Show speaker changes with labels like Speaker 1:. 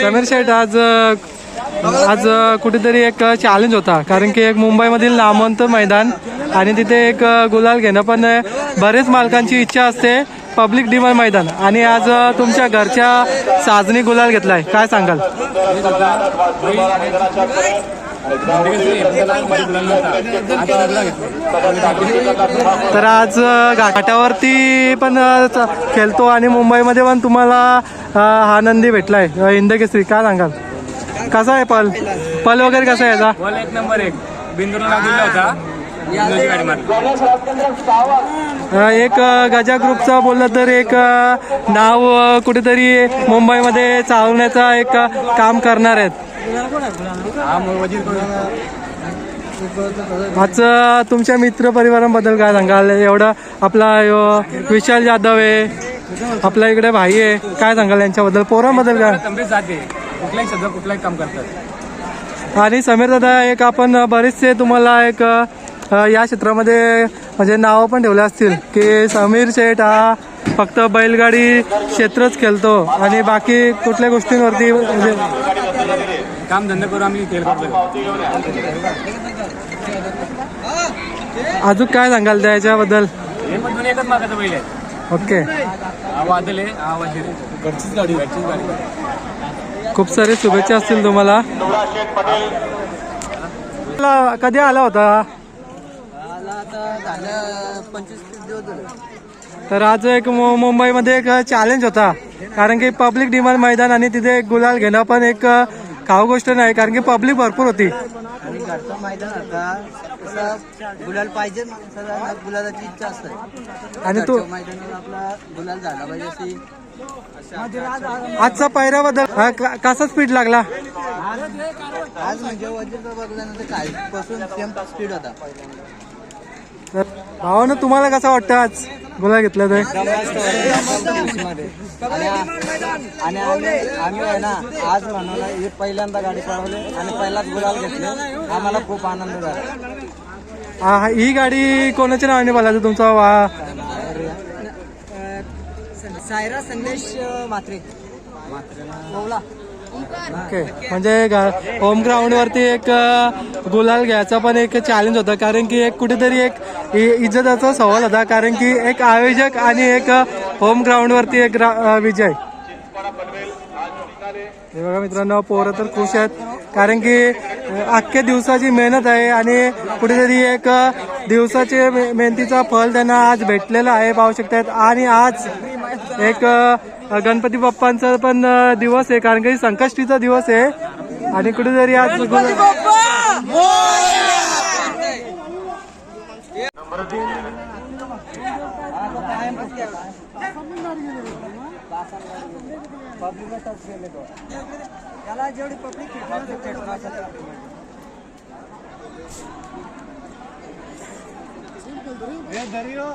Speaker 1: समीर शेठ आज आज कुठेतरी एक चॅलेंज होता. कारण की एक मुंबईमधील नामवंत मैदान आणि तिथे एक गुलाल घेणं. पण बरेच मालकांची इच्छा असते. पब्लिक डिमांड मैदान. आणि आज तुमच्या घरच्या साजनी गुलाल घेतलाय. काय सांगाल? तर आज घाटावरती पण खेळतो आणि मुंबईमध्ये पण तुम्हाला हा नंदी भेटलाय. इंदकेसरी काय सांगाल? कसा आहे पल? पल वगैरे कसा आहे याचा?
Speaker 2: एक नंबर एक. बिंदूला होता.
Speaker 1: एक गजा ग्रुपचा बोललं तर एक नाव कुठेतरी मुंबईमध्ये चालवण्याचा एक काम करणार आहेत.
Speaker 2: मग वजीर कोण?
Speaker 1: आज अ, तुमच्या मित्र परिवारांबद्दल काय सांगाल? एवढा आपला विशाल जाधव आहे. आपल्या इकडे भाई आहे. काय सांगाल यांच्याबद्दल? पोरांबद्दल काय?
Speaker 2: कुठलाही काम करतात.
Speaker 1: आणि समीर दादा एक आपण बरेचसे तुम्हाला एक या क्षेत्रामध्ये म्हणजे नावं पण ठेवले असतील की समीर शेठ हा फक्त बैलगाडी क्षेत्रच खेळतो आणि बाकी कुठल्या गोष्टींवरती म्हणजे
Speaker 2: काम धंदा करून आम्ही खेळ करतो
Speaker 1: अजून काय सांगाल त्याच्याबद्दल?
Speaker 2: एकच मागायचं पहिले
Speaker 1: ओके.
Speaker 2: आहे
Speaker 1: खूप सारे शुभेच्छा असतील तुम्हाला. तुला कधी आला होता? तर आज एक मु- मुंबईमध्ये एक चॅलेंज होता. कारण की पब्लिक डिमांड मैदान आणि तिथे एक गुलाल घेणं पण एक खाऊ गोष्ट नाही. कारण की पब्लिक भरपूर होती.
Speaker 3: आणि घरचा मैदान होता तसा गुलाल पाहिजे माणसाला गुलालाची इच्छा असते.
Speaker 1: आणि तू
Speaker 3: मैदानावर आपला गुलाल झाला पाहिजे अशी
Speaker 1: आजचा पैऱ्याबद्दल हा, क- कसा स्पीड लागला?
Speaker 3: आज म्हणजे वजीरचा बघल्यानंतर कालपासून सेम स्पीड होता.
Speaker 1: तर भावानं तुम्हाला कसं वाटतं आज? गुलाल घेतला तर
Speaker 3: आणि आणि आम्ही आहे ना आज म्हणून हे पहिल्यांदा गाडी पळवली आणि पहिलाच गुलाल घेतले. आम्हाला खूप आनंद झाला.
Speaker 1: हा, हा, ही गाडी कोणाच्या नावाने बोलायचं तुमचा वा
Speaker 3: सायरा संदेश मात्रे ओवला
Speaker 1: ओके. म्हणजे होम ग्राउंड वरती एक गुलाल घ्यायचा पण एक चॅलेंज होता. कारण की एक कुठेतरी एक इ- इज्जताचा सवाल होता. कारण की एक आयोजक आणि एक होम ग्राउंड वरती एक विजय. हे बघा मित्रांनो पोरं तर खुश आहेत. कारण की अख्ख्या दिवसाची मेहनत आहे आणि कुठेतरी एक दिवसाचे मेहनतीचा फल त्यांना आज भेटलेला आहे पाहू शकतात आणि आज एक गणपती बाप्पांचा पण दिवस आहे कारण की संकष्टीचा दिवस आहे. आणि कुठेतरी आज
Speaker 3: त्याला जेवढी पब्लिक એ ધર્યો.